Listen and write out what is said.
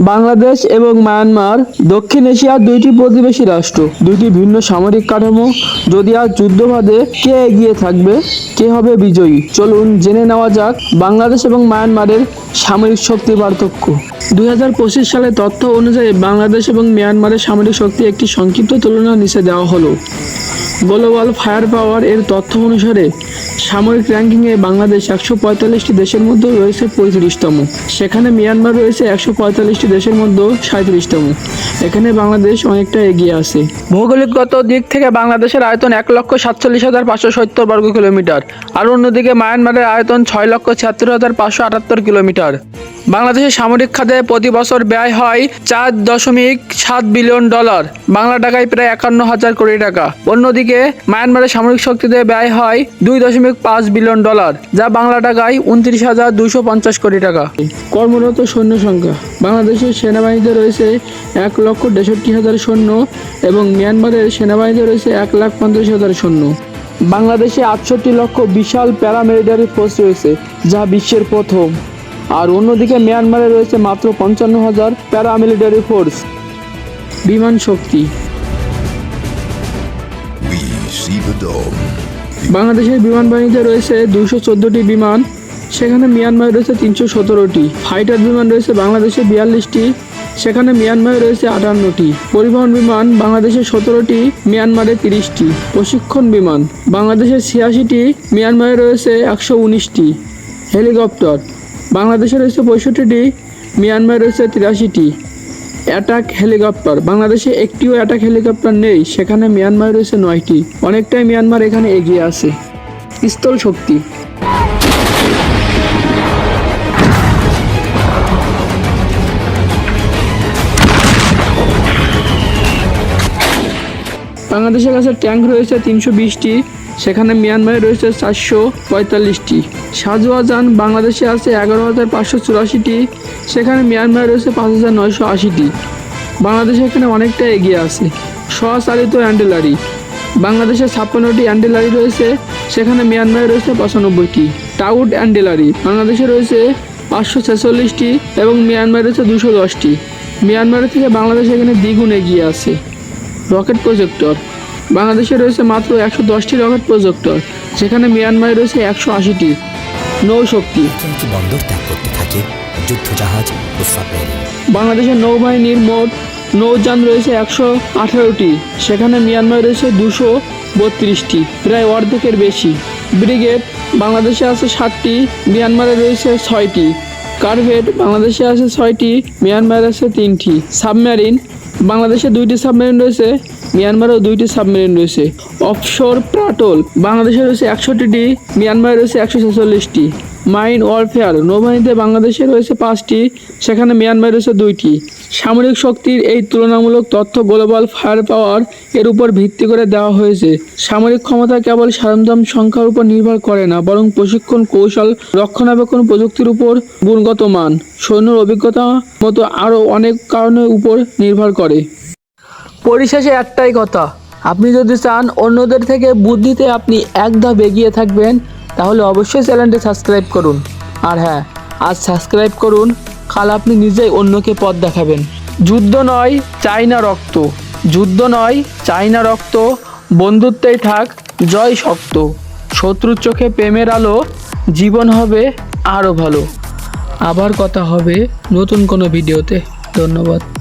বাংলাদেশ এবং মায়ানমার, দক্ষিণ এশিয়ার দুইটি প্রতিবেশী রাষ্ট্র। দুইটি ভিন্ন সামরিক কাঠামো। যদি আর যুদ্ধবাদে কে এগিয়ে থাকবে, কে হবে বিজয়ী? চলুন জেনে নেওয়া যাক বাংলাদেশ এবং মায়ানমারের সামরিক শক্তি পার্থক্য। দুই সালে তথ্য অনুযায়ী বাংলাদেশ এবং মিয়ানমারের সামরিক শক্তি একটি সংক্ষিপ্ত তুলনা নিচে দেওয়া হলো। গ্লোবাল ফায়ার পাওয়ার এর তথ্য অনুসারে সামরিক র্যাঙ্কিংয়ে বাংলাদেশ একশো পঁয়তাল্লিশটি দেশের মধ্যে রয়েছে পঁয়ত্রিশতম। সেখানে মিয়ানমার রয়েছে একশো পঁয়তাল্লিশটি দেশের মধ্যে সাঁত্রিশতম এখানে বাংলাদেশ অনেকটা এগিয়ে আছে। ভৌগোলিকগত দিক থেকে বাংলাদেশের আয়তন এক লক্ষ সাতচল্লিশ হাজার পাঁচশো সত্তর বর্গ কিলোমিটার, আর অন্যদিকে মায়ানমারের আয়তন ছয় লক্ষ ছিয়াত্তর হাজার পাঁচশো আটাত্তর কিলোমিটার। বাংলাদেশের সামরিক খাতে প্রতি বছর ব্যয় হয় চার দশমিক সাত বিলিয়ন ডলার, বাংলা টাকায় প্রায় একান্ন হাজার কোটি টাকা। অন্যদিকে মায়ানমারের সামরিক শক্তিতে ব্যয় হয় দুই দশমিক পাঁচ বিলিয়ন ডলার, যা বাংলা টাকায় উনত্রিশ হাজার দুশো পঞ্চাশ কোটি টাকা। কর্মরত সৈন্য সংখ্যা, বাংলাদেশের সেনাবাহিনীতে রয়েছে এক লক্ষ তেষট্টি হাজার সৈন্য এবং মিয়ানমারের সেনাবাহিনীতে রয়েছে এক লাখ পঞ্চাশ হাজার সৈন্য। বাংলাদেশে আটষট্টি লক্ষ বিশাল প্যারামিলিটারি ফোর্স রয়েছে, যা বিশ্বের প্রথম। আর অন্যদিকে মিয়ানমারে রয়েছে মাত্র পঞ্চান্ন হাজার প্যারামিলিটারি ফোর্স। বিমান শক্তি। We see the dawn. বাংলাদেশের বিমান বাহিনীতে রয়েছে দুশো চোদ্দোটি বিমান, সেখানে মিয়ানমারে রয়েছে তিনশো সতেরোটি। ফাইটার বিমান রয়েছে বাংলাদেশে বিয়াল্লিশটি, সেখানে মিয়ানমারে রয়েছে আটান্নটি। পরিবহন বিমান বাংলাদেশে সতেরোটি, মিয়ানমারে তিরিশটি। প্রশিক্ষণ বিমান বাংলাদেশে ছিয়াশিটি, মিয়ানমারে রয়েছে একশো উনিশটি। হেলিকপ্টার বাংলাদেশে রয়েছে পঁয়ষট্টিটি, মিয়ানমারে রয়েছে তিরাশিটি। Attack helicopter. বাংলাদেশে একটিও অ্যাটাক হেলিকপ্টার নেই, সেখানে মিয়ানমার রয়েছে নয়টি। অনেকটাই মিয়ানমার এখানে এগিয়ে আছে। স্থল শক্তি। বাংলাদেশের কাছে ট্যাঙ্ক রয়েছে তিনশো বিশটি, সেখানে মিয়ানমারে রয়েছে চারশো পঁয়তাল্লিশটি। শাহজাহান বাংলাদেশে আছে এগারো হাজার পাঁচশো চুরাশিটি, সেখানে মিয়ানমারে রয়েছে পাঁচ হাজার নয়শো আশিটি। বাংলাদেশ এখানে অনেকটা এগিয়ে আছে। স্বচালিত অ্যান্ডেলারি বাংলাদেশে ছাপ্পান্নটি অ্যান্ডেলারি রয়েছে, সেখানে মিয়ানমারে রয়েছে পঁচানব্বইটি। টাউড অ্যান্ডেলারি বাংলাদেশে রয়েছে পাঁচশো ছেচল্লিশটি এবং মিয়ানমারে রয়েছে দুশো দশটি। মিয়ানমারের থেকে বাংলাদেশ এখানে দ্বিগুণ এগিয়ে আছে। Rocket projector. বাংলাদেশে রয়েছে মাত্র একশো দশটি রকেট প্রজেক্টর সেখানে মিয়ানমারে রয়েছে একশো আশিটি নৌশক্তি। বন্দর ত্যাগ করতে থাকে যুদ্ধজাহাজ ও সাবমেরিন। বাংলাদেশের নৌবাহিনীর মোট নৌযান রয়েছে একশো আঠারোটি সেখানে মিয়ানমার রয়েছে দুশো বত্রিশটি প্রায় অর্ধেকের বেশি। ব্রিগেড বাংলাদেশে আছে ষাটটি মিয়ানমারে রয়েছে ছয়টি। কারভেট বাংলাদেশে আছে ছয়টি মিয়ানমারে আছে তিনটি। সাবমেরিন বাংলাদেশে দুইটি সাবমেরিন রয়েছে মিয়ানমারেও দুইটি সাবমেরিন রয়েছে। অফশোর প্রাটল বাংলাদেশে রয়েছে একষট্টিটি, মিয়ানমারে রয়েছে একশো ছেচল্লিশটি। মাইন ওয়ারফেয়ার, নৌবাহিনীতে বাংলাদেশে রয়েছে পাঁচটি, সেখানে মিয়ানমারে রয়েছে দুইটি। সামরিক শক্তির এই তুলনামূলক তথ্য গ্লোবাল ফায়ার পাওয়ার এর উপর ভিত্তি করে দেওয়া হয়েছে। সামরিক ক্ষমতা কেবল সরঞ্জাম সংখ্যার উপর নির্ভর করে না, বরং প্রশিক্ষণ কৌশল, রক্ষণাবেক্ষণ প্রযুক্তির উপর গুণগত মান সৈন্যর অভিজ্ঞতা মতো আরও অনেক কারণের উপর নির্ভর করে। পরিশেষে একটাই কথা। আপনি যদি চান অন্যদের থেকে বুদ্ধিতে আপনি এক ধাপ এগিয়ে থাকবেন, তাহলে অবশ্যই চ্যানেলটি সাবস্ক্রাইব করুন। আর হ্যাঁ আজ সাবস্ক্রাইব করুন, কাল আপনি নিজেই অন্যকে পথ দেখাবেন। যুদ্ধ নয় চাই না রক্ত। যুদ্ধ নয় চাই না রক্ত। বন্ধুত্বেই থাক, জয় শক্ত। শত্রুর চোখে প্রেমের আলো, জীবন হবে আরও ভালো। আবার কথা হবে নতুন কোনো ভিডিওতে। ধন্যবাদ।